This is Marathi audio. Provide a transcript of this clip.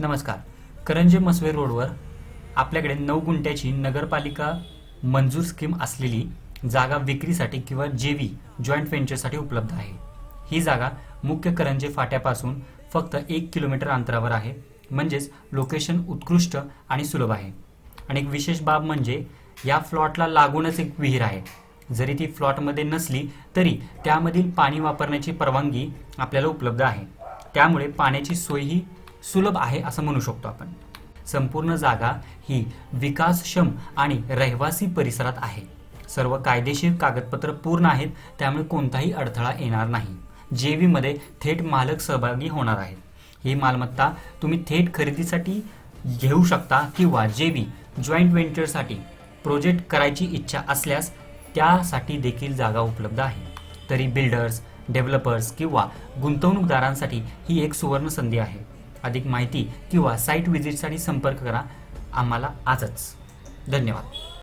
नमस्कार. करंजे मसवे रोडवर आपल्याकडे नऊ गुंठ्याची नगरपालिका मंजूर स्कीम असलेली जागा विक्रीसाठी किंवा जे व्ही जॉईंट व्हेंचरसाठी उपलब्ध आहे. ही जागा मुख्य करंजे फाट्यापासून फक्त एक किलोमीटर अंतरावर आहे. म्हणजेच लोकेशन उत्कृष्ट आणि सुलभ आहे. आणि एक विशेष बाब म्हणजे या फ्लॉटला लागूनच एक विहीर आहे. जरी ती फ्लॉटमध्ये नसली तरी त्यामधील पाणी वापरण्याची परवानगी आपल्याला उपलब्ध आहे. त्यामुळे पाण्याची सोयही सुलभ आहे असं म्हणू शकतो आपण. संपूर्ण जागा ही विकासक्षम आणि रहिवासी परिसरात आहे. सर्व कायदेशीर कागदपत्र पूर्ण आहेत त्यामुळे कोणताही अडथळा येणार नाही. जे व्हीमध्ये थेट मालक सहभागी होणार आहेत. ही मालमत्ता तुम्ही थेट खरेदीसाठी घेऊ शकता किंवा जे व्ही जॉईंट व्हेंचरसाठी प्रोजेक्ट करायची इच्छा असल्यास त्यासाठी देखील जागा उपलब्ध आहे. तरी बिल्डर्स डेव्हलपर्स किंवा गुंतवणूकदारांसाठी ही एक सुवर्ण संधी आहे. अधिक माहिती किंवा साईट व्हिजिटसाठी संपर्क करा. आम्हाला आजच. धन्यवाद.